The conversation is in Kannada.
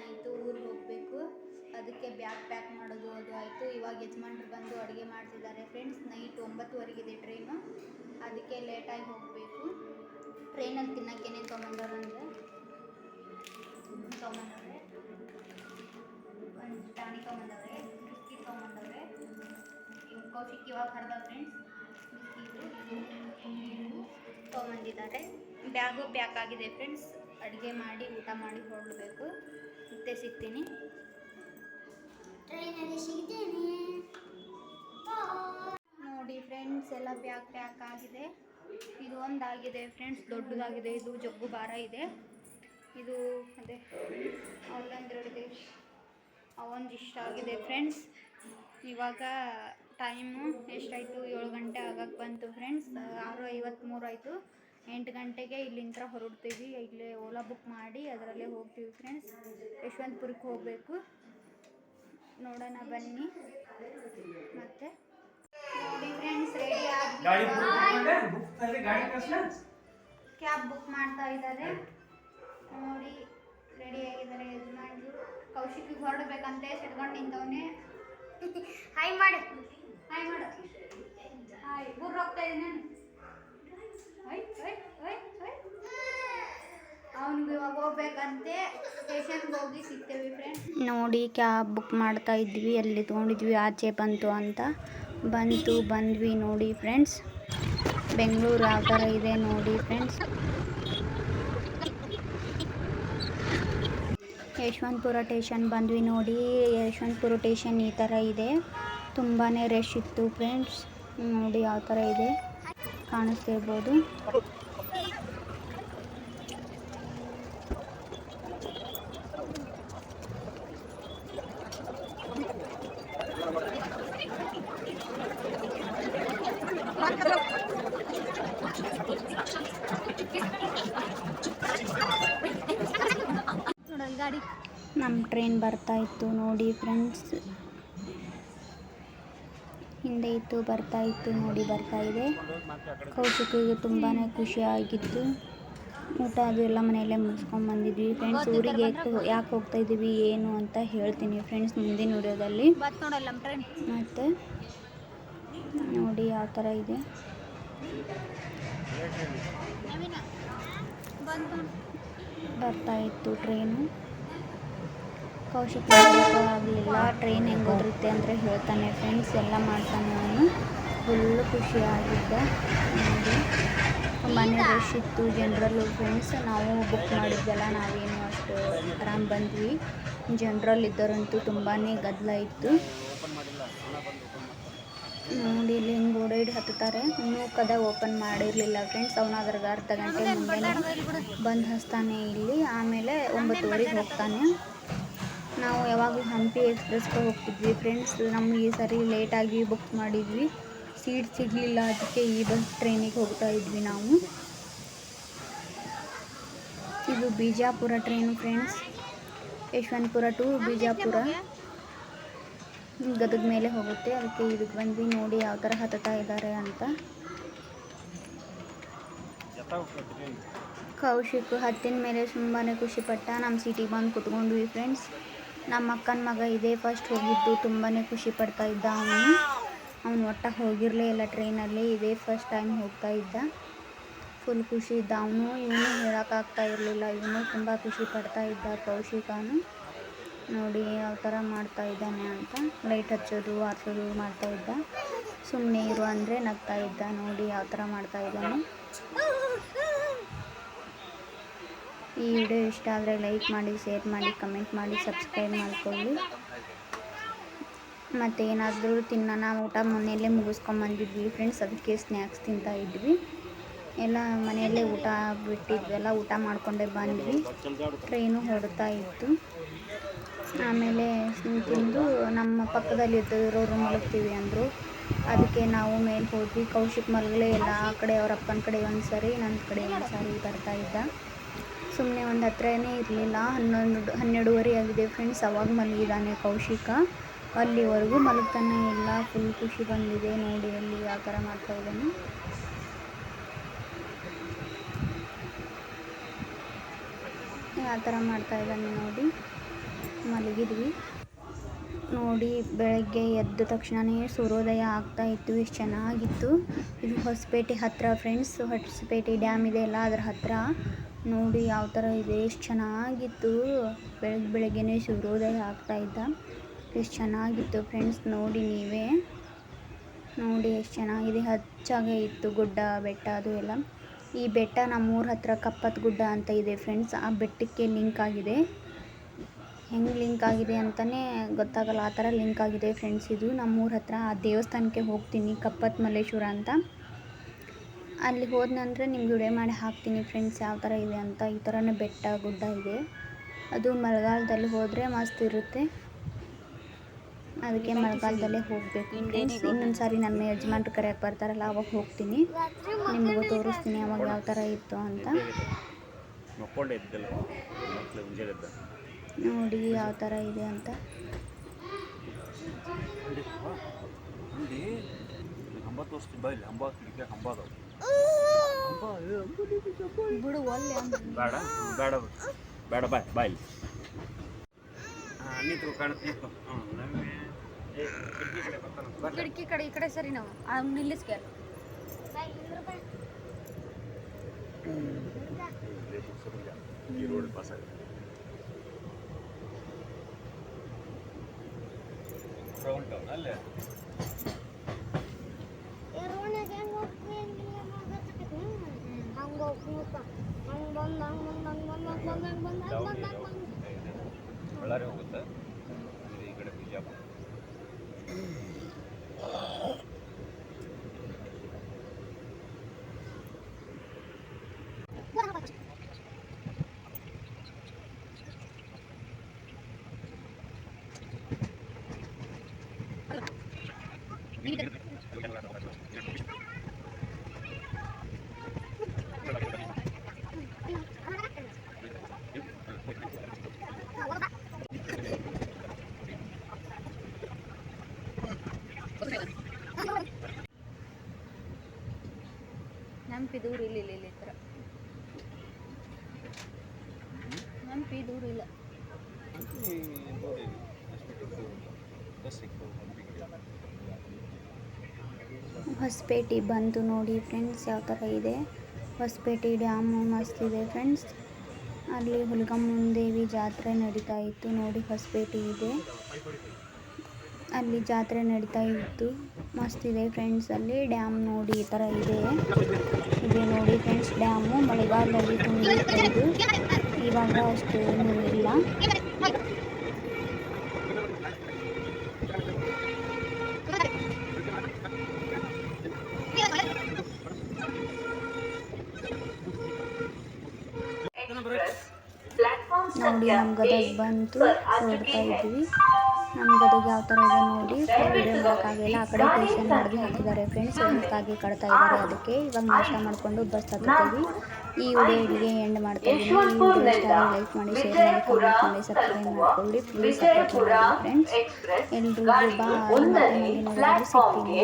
ಆಯಿತು ಊರಿಗೆ ಹೋಗಬೇಕು. ಅದಕ್ಕೆ ಬ್ಯಾಗ್ ಪ್ಯಾಕ್ ಮಾಡೋದು, ಅದು ಆಯಿತು. ಇವಾಗ ಯಜಮಾನ್ರು ಬಂದು ಅಡುಗೆ ಮಾಡ್ತಿದ್ದಾರೆ. ಫ್ರೆಂಡ್ಸ್ ನೈಟ್ ಒಂಬತ್ತುವರೆಗಿದೆ ಟ್ರೈನು ಅದಕ್ಕೆ ಲೇಟಾಗಿ ಹೋಗಬೇಕು. ಟ್ರೈನಲ್ಲಿ ತಿನ್ನೋಕ್ಕೇನೆ ಏನೇನು ತೊಗೊಂಡವ್ರಂದ್ರೆ ತೊಗೊಂಡವ್ರೆ ಒಂದು ಟಾಣಿ ತೊಗೊಂಡವ್ರೆ ಬಿಸ್ಕಿಟ್ ತೊಗೊಂಡವ್ರೆ ಇವ್ ಕೌಶಿಕ್ ಇವಾಗ ಹರಿದ ಫ್ರೆಂಡ್ಸ್ ತೊಗೊಂಬಂದಿದ್ದಾರೆ ಬ್ಯಾಗು ಪ್ಯಾಕ್ ಆಗಿದೆ ಫ್ರೆಂಡ್ಸ್ ಅಡುಗೆ ಮಾಡಿ, ಊಟ ಮಾಡಿ ಹೊರಡಬೇಕು. ಮತ್ತೆ ಸಿಗ್ತೀನಿ. ಟ್ರೈನಲ್ಲಿ ಸಿಗ್ತೇನೆ. ನೋಡಿ ಫ್ರೆಂಡ್ಸ್ ಎಲ್ಲ ಬ್ಯಾಗ್ ಪ್ಯಾಕ್ ಆಗಿದೆ. ಇದು ಒಂದಾಗಿದೆ ಫ್ರೆಂಡ್ಸ್ ದೊಡ್ಡದಾಗಿದೆ. ಇದು ಜಗ್ಗು ಭಾರ ಇದೆ. ಇದು ಅದೇ ಅವಲಂದ್ರಡಿದೆ ಅವೊಂದು ಇಷ್ಟ ಆಗಿದೆ ಫ್ರೆಂಡ್ಸ್. ಇವಾಗ ಟೈಮು ಎಷ್ಟಾಯಿತು? ಏಳು ಗಂಟೆ ಆಗಕ್ಕೆ ಬಂತು ಫ್ರೆಂಡ್ಸ್. ಆರು ಐವತ್ತ್ಮೂರು ಆಯಿತು. ಎಂಟು ಗಂಟೆಗೆ ಇಲ್ಲಿಂದ ಹೊರಡ್ತೀವಿ. ಇಲ್ಲೇ ಓಲಾ ಬುಕ್ ಮಾಡಿ ಅದರಲ್ಲೇ ಹೋಗ್ತೀವಿ ಫ್ರೆಂಡ್ಸ್ ಯಶವಂತಪುರಕ್ಕೆ ಹೋಗಬೇಕು. ನೋಡೋಣ ಬನ್ನಿ. ಮತ್ತೆ? ನೋಡಿ ಫ್ರೆಂಡ್ಸ್ ರೆಡಿ ಗಾಡಿ ಬುಕ್ ಮಾಡ್ಕೊಂಡೆ? ಬುಕ್ನಲ್ಲಿ ಗಾಡಿ ಕಳ್ಸ್ಲಾ ಕ್ಯಾಬ್ ಬುಕ್ ಮಾಡ್ತಾ ಇದ್ದಾರೆ. ನೋಡಿ ರೆಡಿ ಆಗಿದ್ದಾರೆ ಯಜಮಾನ್ರು. ಕೌಶಿಕ್ ಹೊರಡಬೇಕಂತ ಸಿಡ್ಕೊಂಡು ನಿಂತವನೆ. ಹಾಯ್ ಮಾಡಿ. ಹಾಯ್ ಮಾಡು. ಹಾಯ್ ಊರಿಗೆ ಹೋಗ್ತಾ ಇದ್ದೀನಿ. ನೋಡಿ ಕ್ಯಾಬ್ ಬುಕ್ ಮಾಡ್ತಾ ಇದ್ವಿ, ಅಲ್ಲಿ ತೊಗೊಂಡಿದ್ವಿ, ಆಚೆ ಬಂತು ಅಂತ. ಬಂತು, ಬಂದ್ವಿ ನೋಡಿ ಫ್ರೆಂಡ್ಸ್ ಬೆಂಗಳೂರು ಯಾವ ಥರ ಇದೆ ನೋಡಿ ಫ್ರೆಂಡ್ಸ್ ಯಶವಂತಪುರ ಟೇಷನ್ ಬಂದ್ವಿ ನೋಡಿ. ಯಶವಂತಪುರ ಟೇಷನ್ ಈ ಥರ ಇದೆ. ತುಂಬಾ ರಶ್ ಇತ್ತು ಫ್ರೆಂಡ್ಸ್ ನೋಡಿ ಯಾವ ಥರ ಇದೆ. ಕಾಣಿಸ್ತಿರ್ಬೋದು. ನಮ್ಮ ಟ್ರೈನ್ ಬರ್ತಾ ಇತ್ತು ನೋಡಿ ಫ್ರೆಂಡ್ಸ್ ಹಿಂದೆ ಇತ್ತು, ಬರ್ತಾ ಇತ್ತು, ನೋಡಿ ಬರ್ತಾ ಇದೆ. ಕೌಶಿಕಿಗೆ ತುಂಬಾ ಖುಷಿ ಆಗಿತ್ತು. ಊಟ ಅದು ಎಲ್ಲ ಮನೆಯಲ್ಲೇ ಮುಗಿಸ್ಕೊಂಡು ಬಂದಿದ್ವಿ. ಫ್ರೆಂಡ್ಸ್ ಊರಿಗೆ ಯಾಕೆ ಹೋಗ್ತಾ ಇದ್ದೀವಿ, ಏನು ಅಂತ ಹೇಳ್ತೀನಿ. ಫ್ರೆಂಡ್ಸ್ ಮುಂದಿನ ವಿಡಿಯೋದಲ್ಲಿ. ಮತ್ತು ನೋಡಿ ಯಾವ ಥರ ಇದೆ. ಬರ್ತಾ ಇತ್ತು ಟ್ರೈನು ಕೌಶಿಕ್ ಆಗಲಿಲ್ಲ. ಟ್ರೈನ್ ಹೆಂಗೆ ಬರುತ್ತೆ ಅಂದರೆ ಹೇಳ್ತಾನೆ ಫ್ರೆಂಡ್ಸ್ ಎಲ್ಲ ಮಾಡ್ತಾನೆ ಅವನು ಫುಲ್ಲು ಖುಷಿಯಾಗಿದ್ದ. ನೋಡಿ ಮನೆ ರಶ್ ಇತ್ತು ಜನರಲ್ಲು ಫ್ರೆಂಡ್ಸ್ ನಾವು ಬುಕ್ ಮಾಡಿದ್ದೆಲ್ಲ ನಾವೇನು ಅಷ್ಟು ಆರಾಮ್ ಬಂದ್ವಿ. ಜನರಲ್ ಇದ್ದರಂತೂ ತುಂಬಾ ಗದ್ದಲ ಇತ್ತು. ನೋಡಿ, ಇಲ್ಲಿ ಹಿಂಗೆ ಓಡಾಡಿ ಹತ್ತುತ್ತಾರೆ. ಇನ್ನೂ ಕದ ಓಪನ್ ಮಾಡಿರಲಿಲ್ಲ ಫ್ರೆಂಡ್ಸ್ ಅವನು ಅದ್ರಾಗ ಅರ್ಧ ಗಂಟೆ ಮುಂದೆ ಬಂದು ಹಚ್ತಾನೆ ಇಲ್ಲಿ. ಆಮೇಲೆ ಒಂಬತ್ತುವರೆಗೆ ಹೋಗ್ತಾನೆ. ನಾವು ಯಾವಾಗಲೂ ಹಂಪಿ ಎಕ್ಸ್ಪ್ರೆಸ್ಗೆ ಹೋಗ್ತಿದ್ವಿ. ಫ್ರೆಂಡ್ಸ್, ನಮಗೆ ಈ ಸರಿ ಲೇಟಾಗಿ ಬುಕ್ ಮಾಡಿದ್ವಿ. ಸೀಟ್ ಸಿಗಲಿಲ್ಲ, ಅದಕ್ಕೆ ಈ ಬಸ್ ಟ್ರೈನಿಗೆ ಹೋಗ್ತಾ ಇದ್ವಿ ನಾವು. ಇದು Bijapur train friends. Yeshwantpur to Bijapur. Gadag ಮೇಲೆ ಹೋಗುತ್ತೆ. ಅದಕ್ಕೆ ಇದಕ್ಕೆ ಬಂದ್ವಿ ನೋಡಿ ಯಾವ ಥರ ಹತ್ತುತ್ತಾ ಇದ್ದಾರೆ ಅಂತ. ಕೌಶಿಕ್ ಹತ್ತಿನ ಮೇಲೆ ತುಂಬಾ ಖುಷಿಪಟ್ಟ ನಮ್ಮ ಸಿಟಿಗೆ ಬಂದು ಕುತ್ಕೊಂಡ್ವಿ ಫ್ರೆಂಡ್ಸ್. ನಮ್ಮ ಅಕ್ಕನ ಮಗ ಇದೇ ಫಸ್ಟ್ ಹೋಗಿದ್ದು ತುಂಬಾ ಖುಷಿ ಪಡ್ತಾ ಇದ್ದ ಅವನು. ಅವನು ಒಟ್ಟ ಹೋಗಿರಲೇ ಇಲ್ಲ ಟ್ರೈನಲ್ಲಿ ಇದೇ ಫಸ್ಟ್ ಟೈಮ್ ಹೋಗ್ತಾ ಇದ್ದ. ಫುಲ್ ಖುಷಿ ಇದ್ದ ಅವನು. ಇವನು ಹೇಳೋಕ್ಕಾಗ್ತಾ ಇರಲಿಲ್ಲ. ಇವನು ತುಂಬ ಖುಷಿ ಪಡ್ತಾ ಇದ್ದ ಕೌಶಿಕನು. ನೋಡಿ ಯಾವ ಥರ ಮಾಡ್ತಾ ಇದ್ದಾನೆ ಅಂತ. ಲೈಟ್ ಹಚ್ಚೋದು, ಆರಿಸೋದು ಮಾಡ್ತಾ ಇದ್ದ. ಸುಮ್ಮನೆ ಇರು ಅಂದರೆ ನಗ್ತಾ ಇದ್ದ. ನೋಡಿ ಯಾವ ಥರ ಮಾಡ್ತಾ ಇದ್ದಾನೆ. ಈ ವಿಡಿಯೋ ಇಷ್ಟ ಆದರೆ ಲೈಕ್ ಮಾಡಿ, ಶೇರ್ ಮಾಡಿ, ಕಮೆಂಟ್ ಮಾಡಿ, ಸಬ್ಸ್ಕ್ರೈಬ್ ಮಾಡಿಕೊಳ್ಳಿ. ಮತ್ತು ಏನಾದರೂ ತಿನ್ನೋಣ, ಊಟ ಮನೆಯಲ್ಲೇ ಮುಗಿಸ್ಕೊಂಬಂದಿದ್ವಿ ಫ್ರೆಂಡ್ಸ್ ಅದಕ್ಕೆ ಸ್ನ್ಯಾಕ್ಸ್ ತಿಂತಾ ಇದ್ವಿ. ಎಲ್ಲ ಮನೆಯಲ್ಲೇ ಊಟ ಬಿಟ್ಟಿದ್ವಲ್ಲ, ಊಟ ಮಾಡಿಕೊಂಡೇ ಬಂದ್ವಿ. ಟ್ರೈನು ಹೊಡ್ತಾ ಇತ್ತು. ಆಮೇಲೆ ತಿಂದು ನಮ್ಮ ಪಕ್ಕದಲ್ಲಿ ಇದ್ದವರು ಮಲಗ್ತೀವಿ ಅಂದರು. ಅದಕ್ಕೆ ನಾವು ಮೇಲೆ ಹೋದ್ವಿ. ಕೌಶಿಕ್ ಮಲಗಲೇ ಇಲ್ಲ ಆ ಕಡೆ, ಅವ್ರ ಅಪ್ಪನ ಕಡೆ ಒಂದು ಸಾರಿ ನನ್ನ ಕಡೆ ಒಂದು ಸಾರಿ ಬರ್ತಾ ಇದ್ದ. ಸುಮ್ಮನೆ ಒಂದು ಹತ್ರನೇ ಇರಲಿಲ್ಲ. ಹನ್ನೊಂದು, ಹನ್ನೆರಡುವರೆ ಆಗಿದೆ ಫ್ರೆಂಡ್ಸ್ ಅವಾಗ ಮಲಗಿದ್ದಾನೆ ಕೌಶಿಕ. ಅಲ್ಲಿವರೆಗೂ ಮಲಗ್ತಾನೆ ಇಲ್ಲ. ಫುಲ್ ಖುಷಿ ಬಂದಿದೆ. ನೋಡಿ ಅಲ್ಲಿ ಆ ಥರ ಮಾಡ್ತಾ ಇದ್ದಾನೆ. ಯಾವ ಥರ ಮಾಡ್ತಾ ಇದ್ದಾನೆ ನೋಡಿ. ಮಲಗಿದ್ವಿ. ನೋಡಿ ಬೆಳಗ್ಗೆ ಎದ್ದ ತಕ್ಷಣವೇ ಸೂರ್ಯೋದಯ ಆಗ್ತಾ ಇತ್ತು. ಎಷ್ಟು ಚೆನ್ನಾಗಿತ್ತು. ಇದು ಹೊಸಪೇಟೆ ಹತ್ತಿರ ಫ್ರೆಂಡ್ಸ್ ಹೊಸಪೇಟೆ ಡ್ಯಾಮ್ ಇದೆ ಅಲ್ಲ, ಅದ್ರ ಹತ್ತಿರ ನೋಡಿ ಯಾವ ಥರ ಇದೆ. ಎಷ್ಟು ಚೆನ್ನಾಗಿತ್ತು. ಬೆಳಗ್ಗೆ ಬೆಳಗ್ಗೆಯೇ ಸೂರ್ಯೋದಯ ಇದ್ದ. ಎಷ್ಟು ಚೆನ್ನಾಗಿತ್ತು ಫ್ರೆಂಡ್ಸ್, ನೋಡಿ ನೀವೇ. ನೋಡಿ ಎಷ್ಟು ಚೆನ್ನಾಗಿದೆ. ಹಚ್ಚಾಗೆ ಇತ್ತು ಗುಡ್ಡ, ಬೆಟ್ಟ, ಅದು ಎಲ್ಲ. ಈ ಬೆಟ್ಟ ನಮ್ಮೂರ ಹತ್ರ ಕಪ್ಪತ್ ಗುಡ್ಡ ಅಂತ ಇದೆ ಫ್ರೆಂಡ್ಸ್. ಆ ಬೆಟ್ಟಕ್ಕೆ ಲಿಂಕ್ ಆಗಿದೆ. ಹೆಂಗೆ ಲಿಂಕ್ ಆಗಿದೆ ಅಂತಲೇ ಗೊತ್ತಾಗಲ್ಲ. ಆ ಥರ ಲಿಂಕ್ ಆಗಿದೆ ಫ್ರೆಂಡ್ಸ್ ಇದು. ನಮ್ಮೂರ ಹತ್ರ ಆ ದೇವಸ್ಥಾನಕ್ಕೆ ಹೋಗ್ತೀನಿ, ಕಪ್ಪತ್ ಮಲ್ಲೇಶ್ವರ ಅಂತ. ಅಲ್ಲಿ ನಂತರ ನಿಮ್ಗೆ ವಿಡಿಯೋ ಮಾಡಿ ಹಾಕ್ತೀನಿ ಫ್ರೆಂಡ್ಸ್ ಯಾವ ಥರ ಇದೆ ಅಂತ. ಈ ಥರನೇ ಬೆಟ್ಟ, ಗುಡ್ಡ ಇದೆ. ಅದು ಮಳೆಗಾಲದಲ್ಲಿ ಹೋದರೆ ಮಸ್ತ್ ಇರುತ್ತೆ. ಅದಕ್ಕೆ ಮಳೆಗಾಲದಲ್ಲೇ ಹೋಗಬೇಕು. ಫ್ರೆಂಡ್ಸ್ ಇನ್ನೊಂದು ಸಾರಿ ನನ್ನ ಯಜಮಾನ್ರು ಕರೆಯಕ್ಕೆ ಬರ್ತಾರಲ್ಲ, ಅವಾಗ ಹೋಗ್ತೀನಿ. ನಿಮಗೂ ತೋರಿಸ್ತೀನಿ ಅವಾಗ ಯಾವ ಥರ ಇತ್ತು ಅಂತ. ನೋಡಿ ಯಾವ ಥರ ಇದೆ ಅಂತ. ಹಂಬ ತೋರಿಸ್ತೀನಿ, ಬಾ ಇಲ್ಲಿ. ಹಂಬ ಅದಾವ. ಬಿಡು ಒಲ್ಲೆ ಬೇಡ ಬೇಡ ಬೇಡ. ಬಾಯ್ ಬಾಯ್. ನಿಂತು ಕಾಣುತ್ತೆ ಕಿಟಕಿ ಕಡೆ ಈ ಕಡೆ ಸರಿ ನಾವು. ಅವ್ನು ನಿಲ್ಲಿಸ್ಕೆ ಈ ರೋಡ್ ಪಾಸ್ ಆಗಿದೆ. ರೌಂಡ್ ಟೌನ್ ಅಲ್ಲೇ ಇರೋಣಾಗ ಹೆಂಗ್ ಹೋಗ್ತೀನಿ ಹಂಗಿಲ್ಲ ಮಾತಾಡ್ಸಕತ್ತೀನಿ. ಹಂಗ್ ಹೋಗ್ತೀನಿ ಹಂಗ್ ಬಂದ್ ಹಂಗ್ ಬಂದ್ ಹಂಗ್ ಬಂದ್ ಹಂಗ್ ಬಂದ್ ಹಂಗ್ ಬಂದ್ ಹಂಗ್ ಬಂದ್ ಹಂಗ್ ಬಂದ್ ಬಳ್ಳಾರಿ ಹೋಗುತ್ತೆ ಇದು ಈ ಕಡೆ ಬಿಜಾಪುರ ನೆನಪಿ ದೂರ ಇಲ್ಲ ಇಲ್ಲ ಇಲ್ಲ ಥರ. ನೆನಪಿ ದೂರ ಇಲ್ಲ. ಹೊಸಪೇಟೆ ಬಂತು ನೋಡಿ ಫ್ರೆಂಡ್ಸ್ ಯಾವ ಥರ ಇದೆ. ಹೊಸಪೇಟೆ ಡ್ಯಾಮು ಮಸ್ತ್ ಇದೆ ಫ್ರೆಂಡ್ಸ್ ಅಲ್ಲಿ ಹುಲ್ಗಮ್ಮನ ದೇವಿ ಜಾತ್ರೆ ನಡೀತಾ ಇತ್ತು, ನೋಡಿ ಹೊಸಪೇಟೆ ಇದೆ. ಅಲ್ಲಿ ಜಾತ್ರೆ ನಡೀತಾ ಇತ್ತು. ಮಸ್ತ್ ಇದೆ ಫ್ರೆಂಡ್ಸ್ ಅಲ್ಲಿ. ಡ್ಯಾಮ್ ನೋಡಿ ಈ ಥರ ಇದೆ. ಇದೆ ನೋಡಿ ಫ್ರೆಂಡ್ಸ್ ಡ್ಯಾಮು ಮಳೆಗಾಲದಲ್ಲಿ ತುಂಬಿರುತ್ತೆ ಇದು ಇವಾಗ ಅಷ್ಟು ಏನೂ ಇಲ್ಲ. ನೋಡಿ ನಮ್ಮ ಗದಗ ಬಂತು. ನೋಡ್ತಾ ಇದ್ವಿ ನಮ್ಮ ಗದಗ ಯಾವ ಥರ ಇದೆ ನೋಡಿ ವಿಡಿಯೋ ಆ ಕಡೆ ಟ್ಯೂಷನ್ ಮಾಡಿ ಹಾಕಿದ್ದಾರೆ ಫ್ರೆಂಡ್ಸ್ ಅದಕ್ಕಾಗಿ ಕಟ್ತಾ ಇದ್ದಾರೆ. ಅದಕ್ಕೆ ಇವಾಗ ನಾಷ್ಟ ಮಾಡಿಕೊಂಡು ಬಸ್ ಹತ್ತೀವಿ ಈ ವಿಡಿಯೋ ಇಲ್ಲಿಗೆ ಎಂಡ್ ಮಾಡ್ತಾ ಲೈಕ್ ಮಾಡಿ ಶೇರ್ ಮಾಡಿ ಕಮೆಂಟ್ ಮಾಡಿ ಸಬ್ಸ್ಕ್ರೈಬ್ ಮಾಡ್ಕೊಳ್ಳಿ. ಪ್ಲೀಸ್ ಸಪೋರ್ಟ್ ಮಾಡಿ ಫ್ರೆಂಡ್ಸ್ ಎಲ್ರಿಗೂ ಬಾಯ್ ಸಿಗ್ತೀನಿ.